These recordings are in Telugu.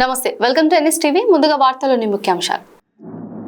నమస్తే వెల్కమ్ టు ఎన్ఎస్ టీవీ. ముందుగా వార్తలోని ముఖ్యాంశాలు.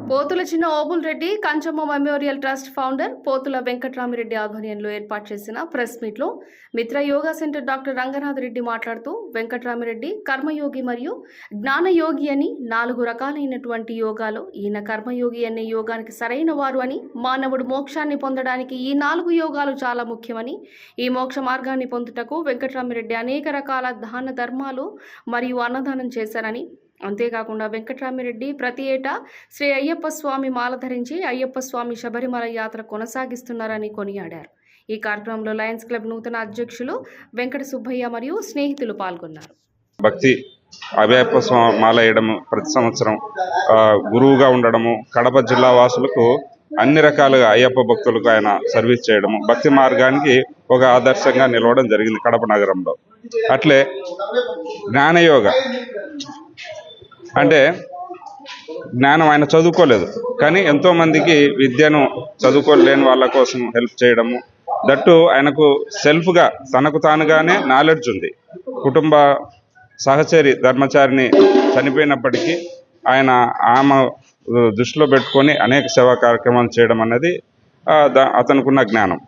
Pothula Chinna Obul Reddy Kanchamma memorial trust founder Pothula Venkatramireddy ఆధ్వర్యంలో ఏర్పాటు చేసిన ప్రెస్ మీట్లో Mitra yoga centre doctor Ranganath Reddy మాట్లాడుతూ వెంకట్రామిరెడ్డి కర్మయోగి మరియు జ్ఞానయోగి అని నాలుగు రకాలైనటువంటి యోగాలో. ఈయన కర్మయోగి అనే యోగానికి సరైన వారు అని మానవుడు మోక్షాన్ని పొందడానికి ఈ నాలుగు యోగాలు చాలా ముఖ్యమని ఈ మోక్ష మార్గాన్ని పొందుటకు వెంకట్రామిరెడ్డి అనేక రకాల దాన ధర్మాలు మరియు అన్నదానం చేశారని అంతేకాకుండా వెంకటరామిరెడ్డి ప్రతి ఏటా శ్రీ అయ్యప్ప స్వామి మాల ధరించి అయ్యప్ప స్వామి శబరిమల యాత్ర కొనసాగిస్తున్నారని కొనియాడారు. ఈ కార్యక్రమంలో లయన్స్ క్లబ్ నూతన అధ్యక్షులు వెంకట సుబ్బయ్య మరియు స్నేహితులు పాల్గొన్నారు. భక్తి అభయప్ప స్వామి మాల వేయడము ప్రతి సంవత్సరం ఆ, గురువుగా ఉండడము కడప జిల్లా వాసులకు అన్ని రకాలుగా అయ్యప్ప భక్తులకు ఆయన సర్వీస్ చేయడము భక్తి మార్గానికి ఒక ఆదర్శంగా నిలవడం జరిగింది కడప నగరంలో. అట్లే జ్ఞానయోగ అంటే జ్ఞానం ఆయన చదువుకోలేదు. కానీ ఎంతోమందికి విద్యను చదువుకోలేని వాళ్ళ కోసం హెల్ప్ చేయడము దట్టు ఆయనకు సెల్ఫ్గా తనకు తానుగానే నాలెడ్జ్ ఉంది. కుటుంబ సహచరి ధర్మచారిని చనిపోయినప్పటికీ ఆయన ఆమె దృష్టిలో పెట్టుకొని అనేక సేవా కార్యక్రమాలు చేయడం అనేది అతనుకున్న జ్ఞానం.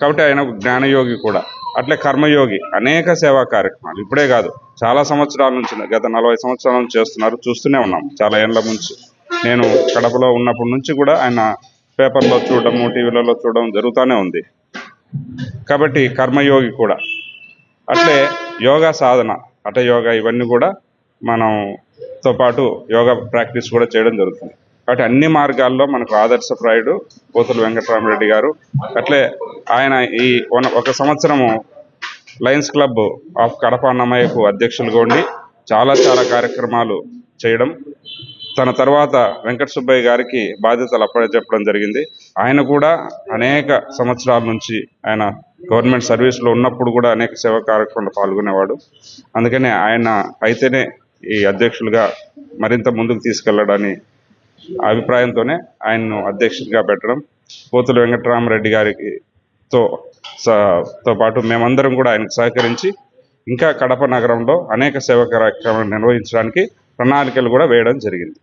కాబట్టి ఆయన జ్ఞానయోగి కూడా. అట్లే కర్మయోగి అనేక సేవా కార్యక్రమాలు. ఇప్పుడే కాదు చాలా సంవత్సరాల నుంచి గత నలభై సంవత్సరాల నుంచి చేస్తున్నారు చూస్తూనే ఉన్నాం. చాలా ఏళ్ళ నుంచి. నేను కడపలో ఉన్నప్పటి నుంచి కూడా ఆయన పేపర్లో చూడడము టీవీలలో చూడడం జరుగుతూనే ఉంది. కాబట్టి కర్మయోగి కూడా. అట్లే యోగా సాధన అట యోగా ఇవన్నీ కూడా మనంతో పాటు యోగా ప్రాక్టీస్ కూడా చేయడం జరుగుతుంది. కాబట్టి అన్ని మార్గాల్లో మనకు ఆదర్శప్రాయుడు పోతుల వెంకటరామరెడ్డి గారు. అట్లే ఆయన ఈ ఒక సంవత్సరము లయన్స్ క్లబ్ ఆఫ్ కడప అన్నమయ్యకు అధ్యక్షులుగా ఉండి చాలా చాలా కార్యక్రమాలు చేయడం తన తర్వాత వెంకట సుబ్బయ్య గారికి బాధ్యతలు అప్పచెప్పడం జరిగింది. ఆయన కూడా అనేక సంవత్సరాల నుంచి ఆయన గవర్నమెంట్ సర్వీస్లో ఉన్నప్పుడు కూడా అనేక సేవా కార్యక్రమాలు పాల్గొనేవాడు. అందుకనే ఆయన అయితేనే ఈ అధ్యక్షులుగా మరింత ముందుకు తీసుకెళ్ళడని అభిప్రాయంతోనే ఆయన్ను అధ్యక్షుడిగా పెట్టడం. పోతుల వెంకటరామరెడ్డి గారికి తో స- తో పాటు మేమందరం కూడా ఆయనకు సహకరించి ఇంకా కడప నగరంలో అనేక సేవా కార్యక్రమాలు నిర్వహించడానికి ప్రణాళికలు కూడా వేయడం జరిగింది.